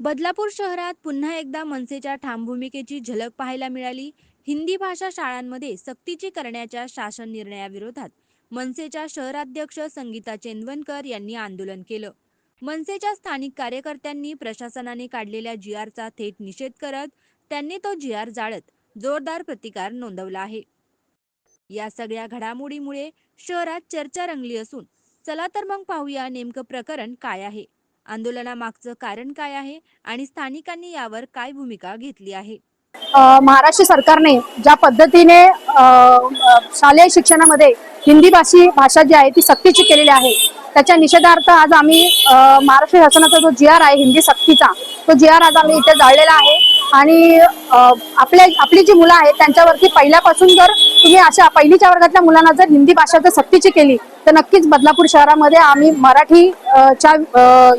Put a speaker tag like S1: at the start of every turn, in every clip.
S1: बदलापूर
S2: शहरात पुन्हा एकदा मनसेच्या ठाम भूमिकेची झलक पाहायला मिळाली. हिंदी भाषा शाळांमध्ये सक्तीची करण्याच्या शासन निर्णयाविरोधात मनसेच्या शहराध्यक्ष संगीता चेंदवनकर यांनी आंदोलन केलं. मनसेच्या स्थानिक कार्यकर्त्यांनी प्रशासनाने काढलेल्या जी आरचा थेट निषेध करत त्यांनी तो जी आर जाळत जोरदार प्रतिकार नोंदवला आहे. या सगळ्या घडामोडीमुळे शहरात चर्चा रंगली असून चला तर मग पाहूया नेमकं प्रकरण काय आहे. आंदोलनामागचं कारण काय आहे आणि स्थानिकांनी यावर काय भूमिका घेतली आहे?
S3: महाराष्ट्र सरकारने ज्या पद्धतीने शालेय शिक्षणामध्ये हिंदी भाषी भाषा जी आहे ती सक्तीची केलेली आहे त्याच्या निषेधार्थ आज आम्ही महाराष्ट्र शासनाचा जो जी आर आहे हिंदी सक्तीचा तो जी आर आज आम्ही इथे जाळलेला आहे. आणि आपल्या आपली जी मुलं आहेत त्यांच्यावरती पहिल्यापासून जर तुम्ही अशा पहिलीच्या वर्गातल्या मुलांना जर हिंदी भाषा जर सक्तीची केली तर नक्कीच बदलापूर शहरामध्ये आम्ही मराठी च्या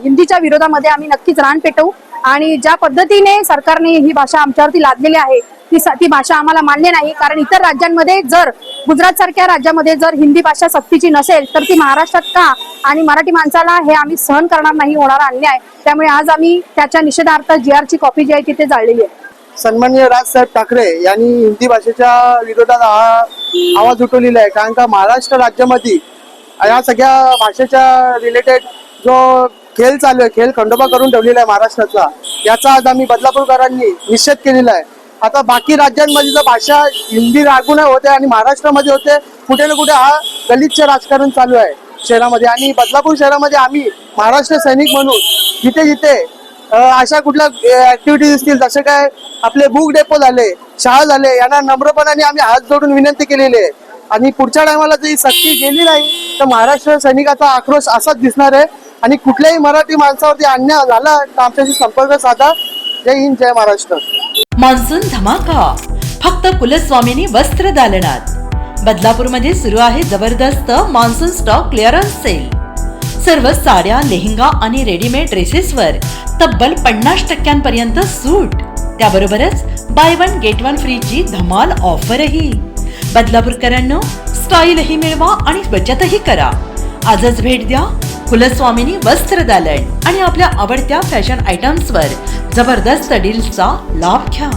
S3: हिंदीच्या विरोधामध्ये आम्ही नक्कीच रान पेटवू. आणि ज्या पद्धतीने सरकारने ही भाषा आमच्यावरती लादलेली आहे ती ती भाषा आम्हाला मान्य नाही. कारण इतर राज्यांमध्ये जर गुजरात सारख्या राज्यामध्ये जर हिंदी भाषा सक्तीची नसेल तर ती महाराष्ट्रात का? आणि मराठी माणसाला हे आम्ही सहन करणार नाही होणारा अन्याय. त्यामुळे आज आम्ही त्याच्या निषेधार्थ जी आरची कॉपी जी आहे तिथे जाळलेली आहे.
S4: सन्मान्य राजसाहेब ठाकरे यांनी हिंदी भाषेच्या विरोधात आवाज उठवलेला आहे. कारण का महाराष्ट्र राज्यामध्ये या सगळ्या भाषेच्या रिलेटेड जो खेळ चालू आहे खेळ खंडोबा करून ठेवलेला आहे महाराष्ट्राचा याचा आज आम्ही बदलापूरकरांनी निषेध केलेला आहे. आता बाकी राज्यांमध्ये जर भाषा हिंदी लागू नाही होते आणि महाराष्ट्रामध्ये होते कुठे ना कुठे हा गलिच्छ राजकारण चालू आहे शहरामध्ये. आणि बदलापूर शहरामध्ये आम्ही महाराष्ट्र सैनिक म्हणून जिथे जिथे अशा कुठल्या ऍक्टिव्हिटीज असतील जसे काय आपले बुक डेपो झाले शाळा झाले यांना नम्रपणाने आम्ही हात जोडून विनंती केलेली आहे. आणि पुढच्या टायमाला जर सक्ती गेली नाही तर महाराष्ट्र सैनिकाचा आक्रोश असाच दिसणार आहे. आणि कुठल्याही मराठी माणसावरती अन्याय झाला तर आमच्याशी संपर्क साधा. जय हिंद जय महाराष्ट्र.
S5: मान्सून धमाका. फक्त कुलस्वामींनी वस्त्र दालनात. बदलापूरमध्ये सुरू आहे जबरदस्त मान्सून स्टॉक क्लिअरन्स सेल सर्व साड्या लेहंगा आणि रेडीमेड ड्रेसेसवर तब्बल पन्नास टक्क्यांपर्यंत सूट. त्याबरोबरच बाय वन गेट वन फ्रीची धमाल ऑफरही बदलापूरकरांनो स्टाईलही मिळवा आणि बचतही करा. आजच भेट द्या. कुलस्वामिनी वस्त्र दालन आणि आपल्या आवडत्या फॅशन आयटम्सवर जबरदस्त डील्सचा लाभ घ्या.